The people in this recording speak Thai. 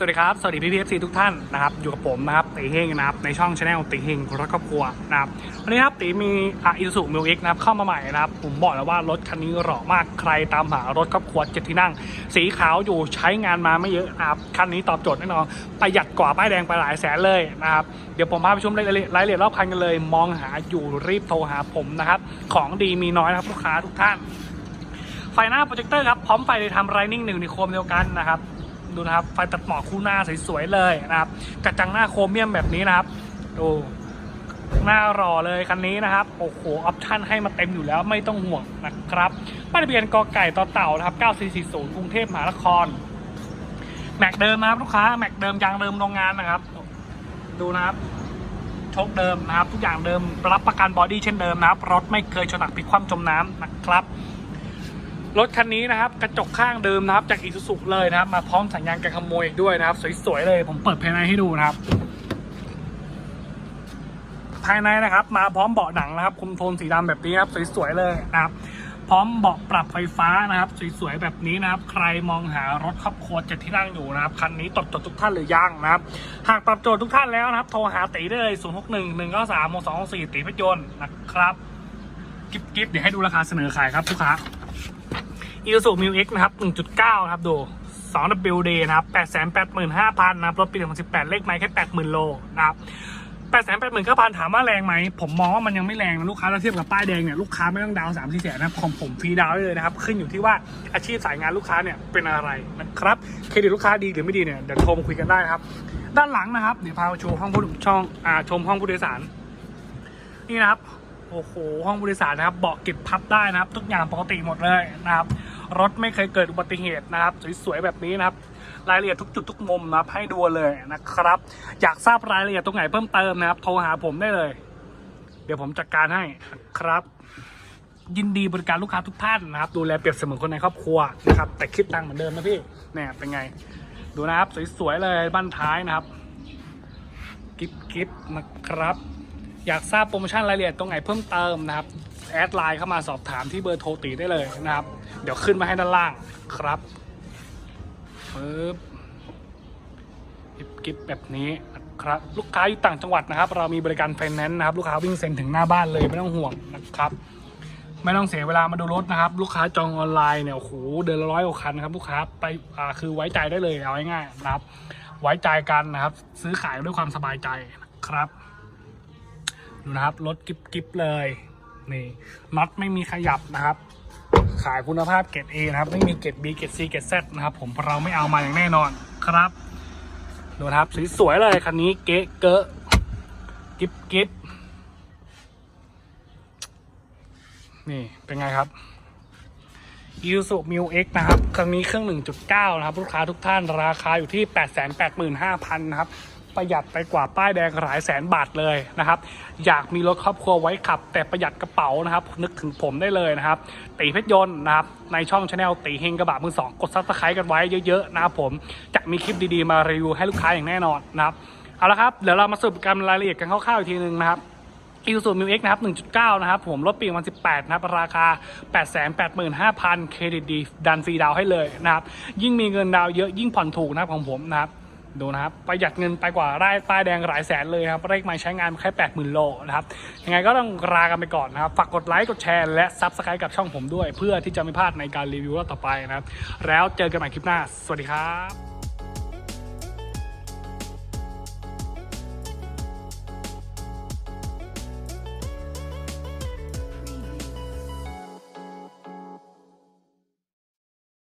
สวัสดีครับ สวัสดีพี่พีเอฟซีทุกท่านนะครับ อยู่กับผมนะครับตีเฮงนะครับ ในช่องชาแนลตีเฮงรถครอบครัวนะครับ วันนี้ครับตีมีอะอิสุมิวเอ็กนะครับเข้ามาใหม่นะครับ ผมบอกแล้วว่ารถคันนี้หล่อมาก ใครตามหารถครอบครัวเจ็ดที่นั่ง สีขาวอยู่ใช้งานมาไม่เยอะนะครับ คันนี้ตอบโจทย์แน่นอน ประหยัดกว่าป้ายแดงไปหลายแสนเลยนะครับ เดี๋ยวผมพาไปชมรายละเอียดรอบคันกันเลย มองหาอยู่รีบโทรหาผมนะครับ ของดีมีน้อยนะครับลูกค้าทุกท่าน ไฟหน้าโปรเจคเตอร์ครับ พร้อมไฟเลยทำไรนิ่งหนึ่งในโคมเดียวกันนะครับ ดูนะครับ ไฟตัดหมอกคู่หน้าสวยๆเลยนะครับ กระจังหน้าโครเมียมแบบนี้นะครับดูหน้ารอเลยคันนี้นะครับ โอ้โห ออปชั่นให้มาเต็มอยู่แล้วไม่ต้องห่วงนะครับป้ายทะเบียนกอไก่ต่อเต่านะครับ 9440 กรุงเทพมหานคร แม็กเดิมนะครับลูกค้า แม็กเดิมยางเดิมโรงงานนะครับ ดูนะครับโชคเดิมนะครับ ทุกอย่างเดิมรับประกันบอดี้เช่นเดิมนะครับ รถไม่เคยชนหนักพลิกคว่ำจมน้ำนะครับ รถคันนี้นะครับกระจกข้างเดิมนะครับ จากอีซูซุเลยนะครับ มาพร้อมสัญญาณการขโมยอีกด้วยนะครับ สวยๆเลย ผมเปิดภายในให้ดูนะครับ ภายในนะครับ มาพร้อมเบาะหนังนะครับ คุมโทนสีดำแบบนี้ครับสวยๆเลยนะครับ พร้อมเบาะปรับไฟฟ้านะครับสวยๆแบบนี้นะครับ ใครมองหารถครอบครัวเจ็ดที่นั่งอยู่นะครับคันนี้ตอบโจทย์ทุกท่านหรือยังนะครับ หากตอบโจทย์ทุกท่านแล้วนะครับโทรหาตีได้เลย0 6 1 1 9 3 6 2 4ตีพยนต์นะครับกิฟกิฟเดี๋ยวให้ดูราคาเสนอขายครับลูกค้า อีซูซูมิวเอ็กนะครับ 1.9 นะครับ ดู 2WD นะครับ 885,000 นะครับ รถปี 2018 เลขไม้แค่ 80,000 โลนะครับ880,000ก็พันถามว่าแรงไหม ผมมองว่ามันยังไม่แรงนะลูกค้าถ้าเทียบกับป้ายแดงเนี่ยลูกค้าไม่ต้องดาวน์3 4แสนนะของผมฟรีดาวได้เลยนะครับ ขึ้นอยู่ที่ว่าอาชีพสายงานลูกค้าเนี่ยเป็นอะไรนะครับเครดิตลูกค้าดีหรือไม่ดีเนี่ยเดี๋ยวโทรมาคุยกันได้ครับ ด้านหลังนะครับเดี๋ยวพาไปชมห้องผู้ช่องอ่าชมห้องผู้โดยสาร นี่นะครับ โอ้โหห้องผู้โดยสารนะครับเบาะเก็บพับได้นะครับ ทุกอย่างปกติหมดเลยนะครับ รถไม่เคยเกิดอุบัติเหตุนะครับ สวยๆแบบนี้นะครับ รายละเอียดทุกจุดทุกมุมนะครับ ให้ดูเลยนะครับ อยากทราบรายละเอียดตรงไหนเพิ่มเติมนะครับโทรหาผมได้เลย เดี๋ยวผมจัดการให้ครับ ยินดีบริการลูกค้าทุกท่านนะครับ ดูแลเปรียบเสมือนคนในครอบครัวนะครับ แต่คิดตังค์เหมือนเดิมนะพี่เนี่ยเป็นไง ดูนะครับ สวยๆเลยบ้านท้ายนะครับ กิฟกิฟนะครับ อยากทราบโปรโมชั่นรายละเอียดตรงไหนเพิ่มเติมนะครับแอดไลน์เข้ามาสอบถามที่เบอร์โทรตีได้เลยนะครับ เดี๋ยวขึ้นมาให้ด้านล่างครับปึ๊บกิฟกิฟแบบนี้นะครับลูกค้าอยู่ต่างจังหวัดนะครับ เรามีบริการไฟแนนซ์นะครับ ลูกค้าวิ่งเซ็นถึงหน้าบ้านเลยไม่ต้องห่วงนะครับ ไม่ต้องเสียเวลามาดูรถนะครับ ลูกค้าจองออนไลน์เนี่ยโอ้โหเดือนละร้อยกว่าคันครับลูกค้าไปอ่าคือไว้ใจได้เลยเอาง่ายๆนะครับ ไว้ใจกันนะครับ ซื้อขายด้วยความสบายใจนะครับ ดูนะครับรถกิบกิบเลยนี่น็อตไม่มีขยับนะครับ ขายคุณภาพเกรด A นะครับไม่มีเกรด B เกรด C เกรด Z นะครับ ผมเราไม่เอามาอย่างแน่นอนครับดูนะครับสวยๆเลยคันนี้เก๊เกอะกิบกิบนี่เป็นไงครับ i s u m u x นะครับคันนี้เครื่อง 1.9 นะครับ ลูกค้าทุกท่านราคาอยู่ที่ 885,000 นะครับ ประหยัดไปกว่าป้ายแดงหลายแสนบาทเลยนะครับ อยากมีรถครอบครัวไว้ขับ แต่ประหยัดกระเป๋านะครับ นึกถึงผมได้เลยนะครับ ตีเพชรยนต์นะครับ ในช่องชาแนลตีเฮงกระบะมือสองกดซับสไครต์กันไว้เยอะๆนะครับผมจะมีคลิปดีๆมารีวิวให้ลูกค้าอย่างแน่นอนนะครับเอาละครับเดี๋ยวเรามาสรุปกันรายละเอียดกันคร่าวๆอีกทีนึงนะครับอีซูซูมิวเอ็กนะครับ 1.9 นะครับ ผม รถปี2018 นะครับ ราคา 885,000 เครดิตดี ดันฟรีดาวให้เลยนะครับ ยิ่งมีเงินดาวเยอะยิ่งผ่อนถูกนะครับของผมนะครับ ดูนะครับประหยัดเงินไปกว่าได้ป้ายแดงหลายแสนเลยครับเลขไม้ใช้งานแค่80,000โลนะครับยังไงก็ต้องลากันไปก่อนนะครับฝากกดไลค์กดแชร์และซับสไครต์กับช่องผมด้วย เพื่อที่จะไม่พลาดในการรีวิวรอบต่อไปนะครับแล้วเจอกันใหม่คลิปหน้า สวัสดีครับ